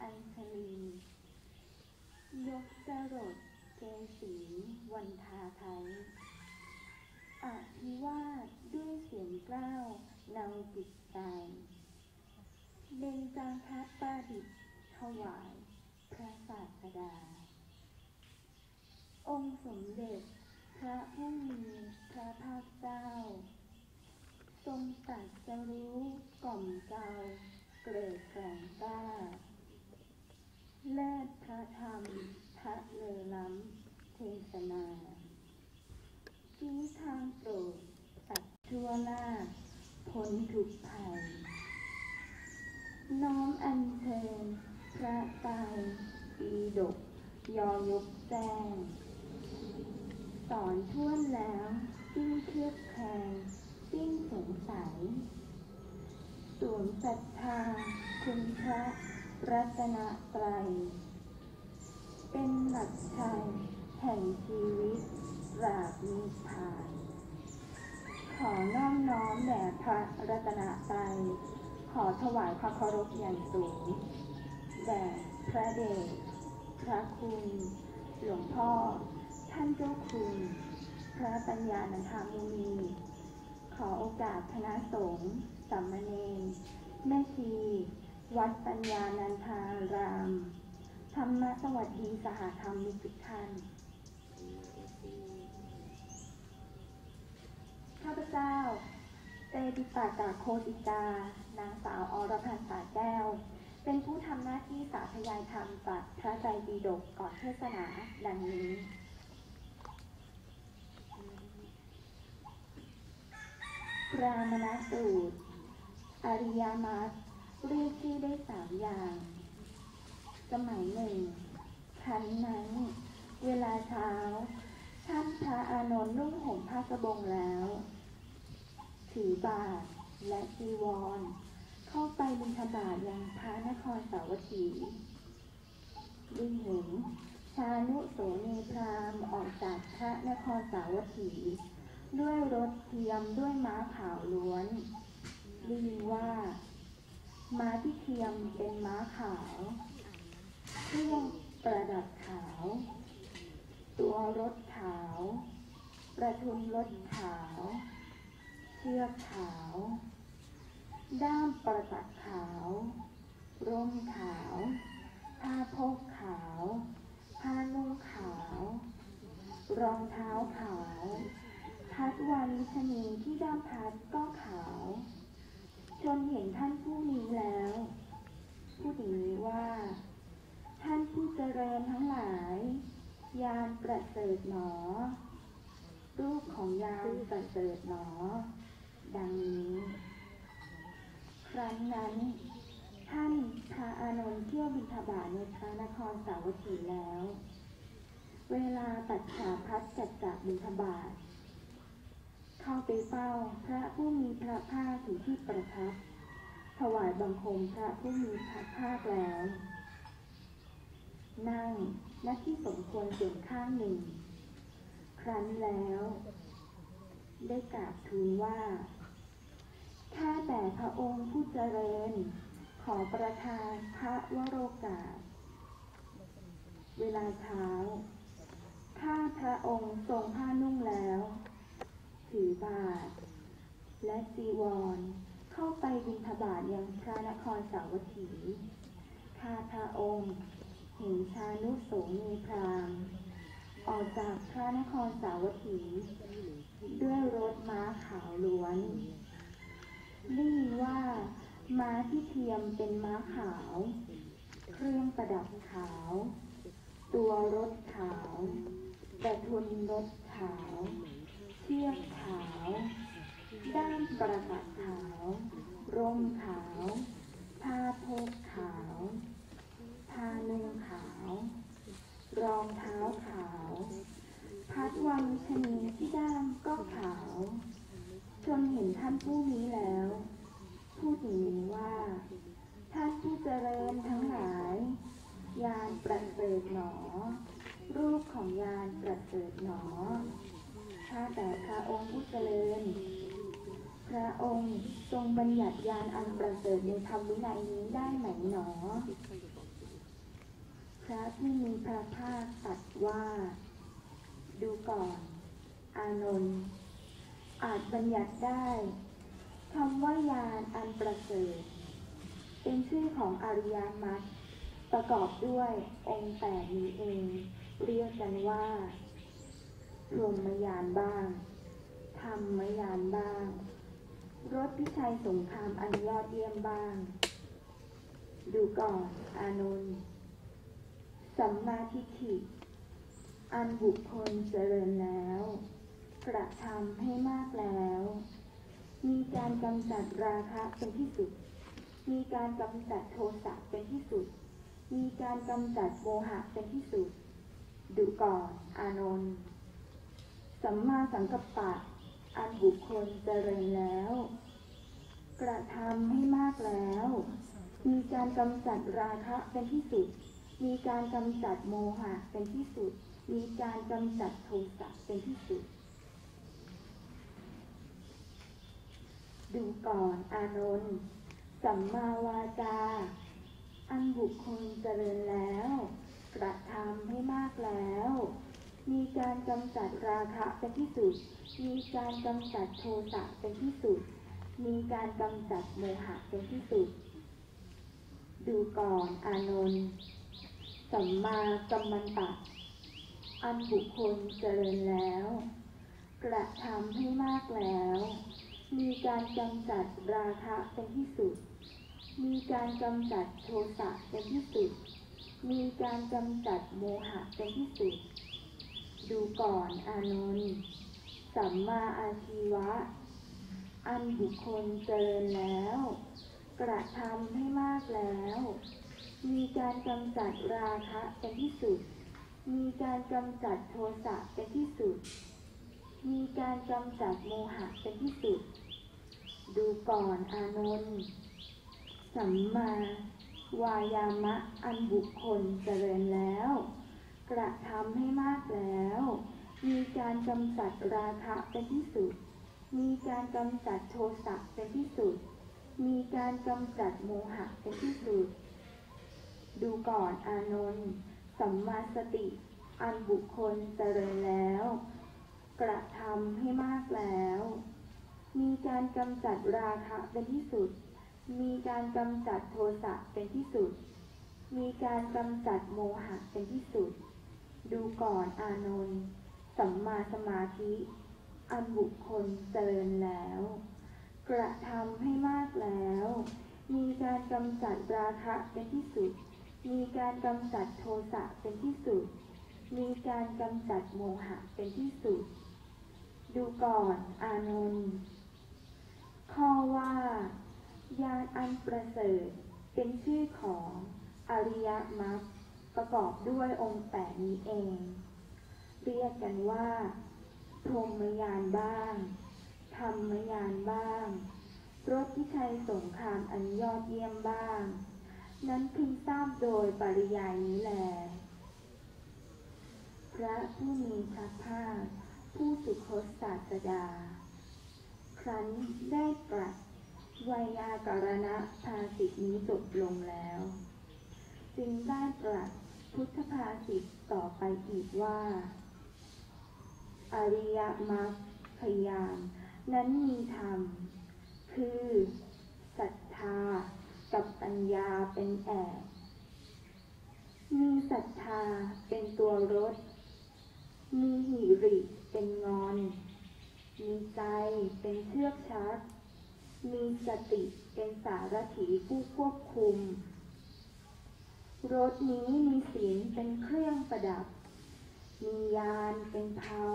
อัญชลียกจรดเกษีวันทาไทยอภิวาทด้วยเสียงกล้าวนาจิตใจเบญจางคัสประดิษถวายพระศาสดา องค์สมเด็จพระผู้มีพระภาคเจ้า ทรงตรัสจะรู้กล่อมเกลาเกริดแกร่งกล้า เลิศพระธรรมพระเลอล้ำเทศนาชี้ทางโปรดตัดชั่วลาพ้นทุกภัย น้อมอัญเชิญพระไตรปีดกยอยกแจ้ง สอนท่วนแล้วสิ้นเครือบแคลงสิ้นสงสัยสวมศรัทธาคุณพระ รัตนตรัย เป็นหลักชัยแห่งชีวิตปราบนิพพาน ขอน้อมน้อมแด่พระรัตนตรัย ขอถวายความเคารพอย่างสูง แด่พระเดชพระคุณ หลวงพ่อ ท่านเจ้าคุณ พระปัญญานันทามุนี ขอโอกาสคณะสงฆ์สามเณรแม่ชี วัดปัญญานันทาราม ธรรมสวัสดีสหธรรมิกทุกท่านข้าพเจ้าเตติปากาโคติกา นางสาวอรพันธ์สาแก้ว เป็นผู้ทำหน้าที่สาธยายธรรมจากพระไตรปิฎกก่อนเทศนาดังนี้พรามณสูตร อริยมรรค เรียกชื่อได้สามอย่าง สมัยหนึ่งครั้นนั้น เวลาเช้า ท่านพระอานนท์นุ่งห่มผ้าสบงแล้ว ถือบาทและจีวร เข้าไปบิณฑบาตยังพระนครสาวัตถีได้เห็นชานุโสนีพรามออกจากพระนครสาวัตถี ด้วยรถเทียมด้วยม้าขาวล้วน ม้าที่เทียมเป็นม้าขาวเครื่องประดับขาว ตัวรถขาว ประทุนรถขาว เชือกขาว ด้ามประจักษ์ขาว ร่มขาว ผ้าโพกขาว ผ้านุ่งขาว รองเท้าขาว พัดวันชนีที่ด้ามพัดก็ขาว จนเห็นท่านแล้ว พูดอย่างนี้ว่า ท่านผู้เจ ริญทั้งหลาย ยานประเสริฐหนอ รูปของยานประเสริฐหนอ ดังนี้ ครั้งนั้น ท่านพระอานนท์เที่ยวบิณฑบาตในพระนครสาวัตถีแล้ว เวลาตัดขาพัดจัดจากบิณฑบาตเข้าไปเฝ้าพระผู้มีพระภาคถึงที่ประทับถวายบังคมพระผู้มีพระภาคแล้ว นั่งณที่สมควรส่วนข้างหนึ่ง ครั้นแล้ว ได้กราบทูลว่า ข้าแต่พระองค์ผู้เจริญ ขอประทานพระวโรกาส เวลาเช้า ข้าพระองค์ทรงผ้านุ่งแล้ว ถือบาท และจีวร เข้าไปบิณฑบาตยังพระนครสาวัตถี ข้าพระองค์ ห็นชานุโสมีพรามออกจากพระนครสาวัตถี ด้วยรถม้าขาวล้วนได้ยินว่าม้าที่เทียมเป็นม้าขาว เครื่องประดับขาว ตัวรถขาวแต่ทุนรถขาวเชือกขาว ด้ามประดับขาว ร่มขาว ผ้าโพกขาว ผ้านุ่งขาว รองเท้าขาว พัดวังชนีที่ด้ามก็ขาว จนเห็นท่านผู้นี้แล้ว พูดอย่างนี้ว่า ท่านผู้เจริญทั้งหลาย ยานประเสริฐหนอ รูปของยานประเสริฐหนอข้าแต่พระองค์ผู้เจริญ พระองค์ทรงบัญญัติยานอันประเสริฐในธรรมวินัยนี้ได้ไหมหนอ ระที่มีพระภาคตรัสว่า ดูก่อน อานนท์อาจบัญญัติได้คำว่ายานอันประเสริฐเป็นชื่อของอริยมรรคประกอบด้วยองค์แปดนี้เอง เรียกกันว่าพรหมยานบ้างธรรมยานบ้างรถพิชัยสงครามอันยอดเยี่ยมบ้าง ดูก่อน อานนท์ สัมมาทิฏฐิ อันบุคคลเจริญแล้ว กระทำให้มากแล้ว มีการกำจัดราคะเป็นที่สุด มีการกำจัดโทสะเป็นที่สุด มีการกำจัดโมหะเป็นที่สุด ดูก่อนอานนท์สัมมาสังกัปปะ อันบุคคลเจริญแล้ว กระทำให้มากแล้ว มีการกำจัดราคะเป็นที่สุด มีการกำจัดโมหะเป็นที่สุด มีการกำจัดโทสะเป็นที่สุด ดูก่อนอานนท์สัมมาวาจา อันบุคคลเจริญแล้ว กระทำให้มากแล้ว มีการกำจัดราคะเป็นที่สุด มีการกำจัดโทสะเป็นที่สุด มีการกำจัดโมหะเป็นที่สุด ดูก่อนอานนท์ สัมมากัมมันตะ อันบุคคลเจริญแล้ว กระทำให้มากแล้ว มีการกำจัดราคะเป็นที่สุด มีการกำจัดโทสะเป็นที่สุด มีการกำจัดโมหะเป็นที่สุด ดูก่อนอานนท์สัมมาอาชีวะ อันบุคคลเจริญแล้ว กระทำให้มากแล้ว มีการกำจัดราคะเป็นที่สุด มีการกำจัดโทสะเป็นที่สุด มีการกำจัดโมหะเป็นที่สุด ดูก่อนอานนท์สัมมาวายามะอันบุคคลเจริญแล้ว กระทำให้มากแล้ว มีการกำจัดราคะเป็นที่สุด มีการกำจัดโทสะเป็นที่สุด มีการกำจัดโมหะเป็นที่สุด ดูก่อนอานนท์สัมมาสติ อันบุคคลเจริญแล้ว กระทำให้มากแล้ว มีการกำจัดราคะเป็นที่สุด มีการกำจัดโทสะเป็นที่สุด มีการกำจัดโมหะเป็นที่สุด ดูก่อนอานนท์สัมมาสมาธิ อันบุคคลเจริญแล้ว กระทำให้มากแล้ว มีการกำจัดราคะเป็นที่สุด มีการกำจัดโทสะเป็นที่สุด มีการกำจัดโมหะเป็นที่สุด ดูก่อนอานนท์ข้อว่ายานอันประเสริฐเป็นชื่อของอริยมรรคประกอบด้วยองค์แปดนี้เอง เรียกกันว่าพรหมยานบ้าง ธรรมยานบ้างรถพิชัยสงครามอันยอดเยี่ยมบ้าง นั้นพึงทราบโดยปริยายนี้แล พระผู้มีพระภาค ผู้สุคตศาสดา ครั้นได้ตรัสไวยากรณะภาสิทนี้จบลงแล้ว จึงได้ตรัสพุทธภาษิตต่อไปอีกว่า อริยมรรคพยานนั้นมีธรรม คือศรัทธา กับปัญญาเป็นแอกมีศรัทธาเป็นตัวรถ มีหิริเป็นงอน มีใจเป็นเชือกชัก มีสติเป็นสารถีผู้ควบคุม รถนี้มีศีลเป็นเครื่องประดับ มียานเป็นเทา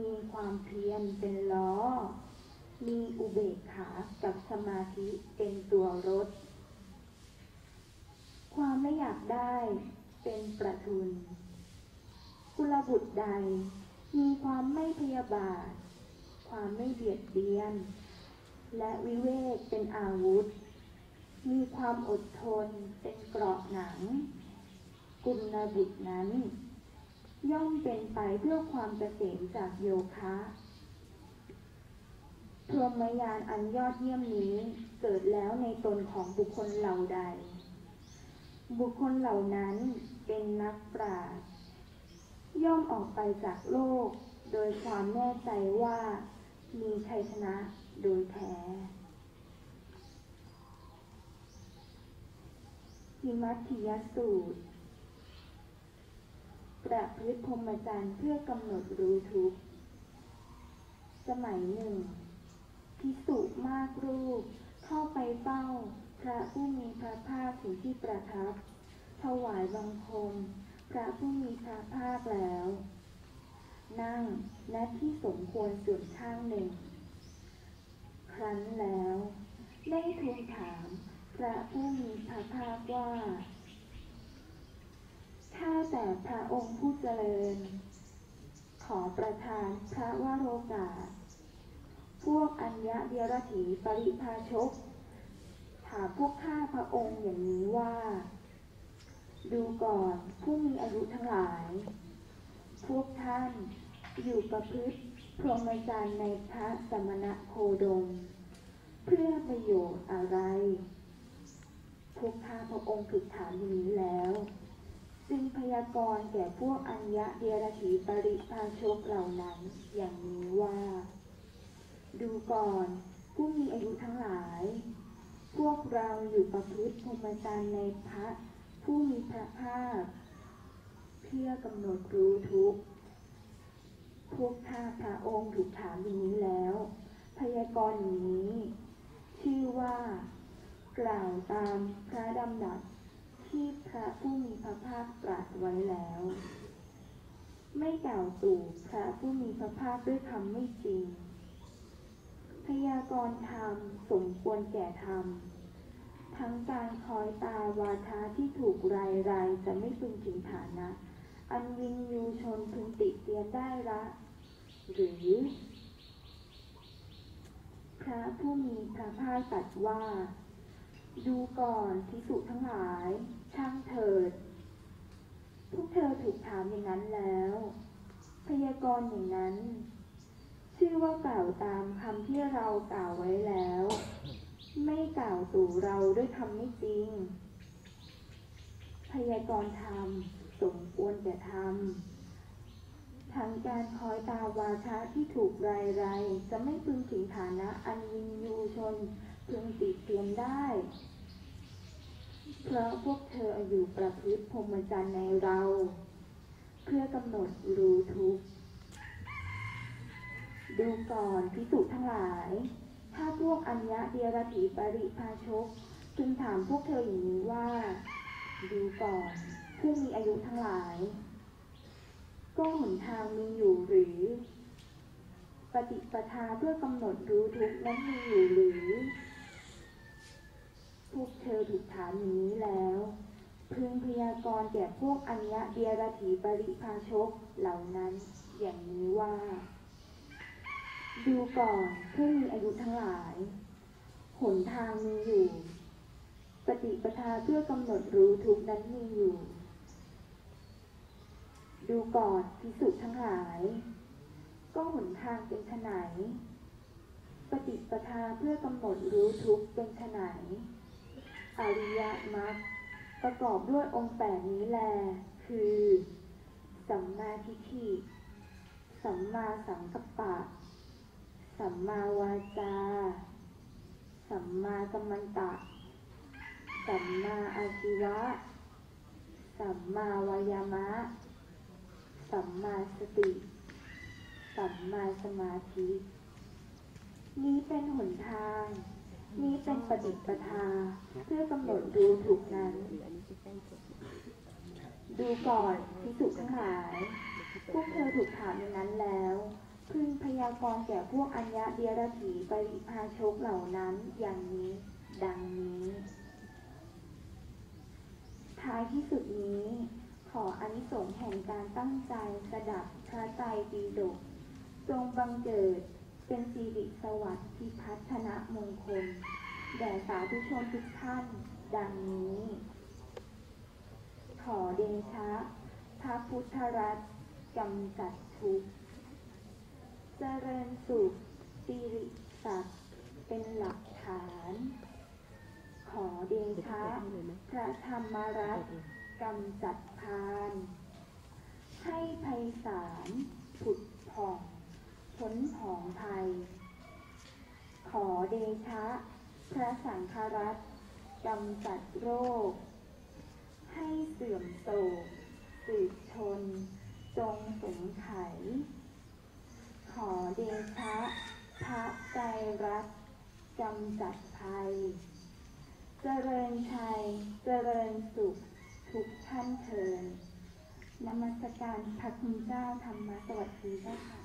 มีความเพียรเป็นล้อ มีอุเบกขากับสมาธิเป็นตัวรถ ความไม่อยากได้เป็นประทุน กุลบุตรใด มีความไม่พยาบาท ความไม่เบียดเบียน และวิเวกเป็นอาวุธ มีความอดทนเป็นเกราะหนัง กุลบุตรนั้น ย่อมเป็นไปเพื่อความเกษมจากโยคะ พรหมยานอันยอดเยี่ยมนี้เกิดแล้วในตนของบุคคลเหล่าใด บุคคลเหล่านั้นเป็นนักปราชญ์ย่อมออกไปจากโลก โดยความแน่ใจว่ามีชัยชนะโดยแท้หิมัตถิยสูตร ประพฤติพรหมจรรย์เพื่อกำหนดรู้ทุกสมัยหนึ่ง พิสุมากรูป เข้าไปเฝ้า พระผู้มีพระภาคถึงที่ประทับ ถวายบังคม พระผู้มีพระภาคแล้ว นั่งณที่สมควรส่วนข้างหนึ่ง ครั้นแล้ว ได้ทูลถาม พระผู้มีพระภาคว่าข้าแต่พระองค์ผู้เจริญ ขอประทานพระวโรกาส พวกอัญญะเดียรถีปริพาชก ถามพวกข้าพระองค์อย่างนี้ว่า ดูก่อนผู้มีอายุทั้งหลาย พวกท่านอยู่ประพฤติพรหมจรรย์ในพระสมณะโคดม เพื่อประโยชน์อะไร พวกข้าพระองค์ถูกถามอย่างนี้แล้วจึงพยากรณ์แก่พวกอัญญะเดียรถีปริพาชกเหล่านั้นอย่างนี้ว่า ดูก่อน ผู้มีอายุทั้งหลาย พวกเราอยู่ประพฤติพรหมจรรย์ในพระผู้มีพระภาค เพื่อกำหนดรู้ทุกพวกข้าพระองค์ถูกถามอย่างนี้แล้ว พยากรณ์อย่างนี้ ชื่อว่า กล่าวตามพระดำรัสที่พระผู้มีพระภาคตรัสไว้แล้ว ไม่กล่าวตู่พระผู้มีพระภาคด้วยคำไม่จริง พยากรณ์ธรรมสมควรแก่ธรรม ทั้งการคอยตาวาทาที่ถูกรายรายจะไม่พึงถึงฐานะ อันวินยูชนพึงติเตียนได้ละหรือพระผู้มีพระภาคตรัสว่า ดูก่อนพิสุทั้งหลาย ช่างเถิด พวกเธอถูกถามอย่างนั้นแล้ว พยากรณ์อย่างนั้น ชื่อว่ากล่าวตามคำที่เรากล่าวไว้แล้ว ไม่กล่าวตู่เราด้วยคำไม่จริง พยากรณ์ธรรมสมควรแก่ธรรมทั้งการคอยตาวาทะที่ถูกรายไรจะไม่พึงถึงฐานะอันวินยูชนพึงติดเตียนได้ เพราะพวกเธออยู่ประพฤติพรหมจรรย์ในเรา เพื่อกำหนดรู้ทุกข์ ดูก่อนพิสุทั้งหลาย ถ้าพวกอัญญะเดียรถีปริพาชกจึงถามพวกเธออย่างนี้ว่า ดูก่อนผู้มีอายุทั้งหลาย ก็หนทางมีอยู่หรือ ปฏิปทาเพื่อกำหนดรู้ทุกนั้นมีอยู่หรือ พวกเธอถูกถามอย่างนี้แล้วพึงพยากรณ์แก่พวกอัญญะเดียรถีปริพาชกเหล่านั้นอย่างนี้ว่า ดูก่อนผู้มีอายุทั้งหลาย หนทางมีอยู่ ปฏิปทาเพื่อกำหนดรู้ทุกนั้นมีอยู่ ดูก่อนพิสุทั้งหลาย ก็หนทางเป็นไนปฏิปทาเพื่อกำหนดรู้ทุกเป็นไนอริยมรรคประกอบด้วยองค์แปดนี้แล คือ สัมมาทิฏฐิ สัมมาสังกัปปะ สัมมาวาจา สัมมากัมมันตะ สัมมาอาชีวะ สัมมาวายามะ สัมมาสติ สัมมาสมาธิ นี้เป็นหนทาง นี้เป็นปฏิปทา เพื่อกำหนดดูถูกนั้นดูก่อนพิสุทั้งหลาย พวกเธอถูกถามอย่างนั้นแล้ว พึงพยากรณ์แก่พวกอัญญะเดียรถีปริพาชกเหล่านั้นอย่างนี้ ดังนี้ ท้ายที่สุดนี้ ขออนิสงส์แห่งการตั้งใจสดับพระไตรปิฎกจงบังเกิดเป็นสิริสวัสดิ์พิพัฒนมงคล แด่สาธุชนทุกท่าน ดังนี้ ขอเดชะพระพุทธรัตน์กำจัดทุกข์ เจริญสุขสิริศักดิ์เป็นหลักฐาน ขอเดชะพระธรรมรัตน์กำจัดพานให้ไพศาลผุดผ่องพ้นผองภัย ขอเดชะ พระสังฆรัตน์กำจัดโรค ให้เสื่อมโศกสืบชน จงสงไข ขอเดชะพระใจรักกำจัดภัย เจริญชัย เจริญสุข ทุกท่านเทินนมัสการพระคุณเจ้าธรรมสวัสดีเจ้าค่ะ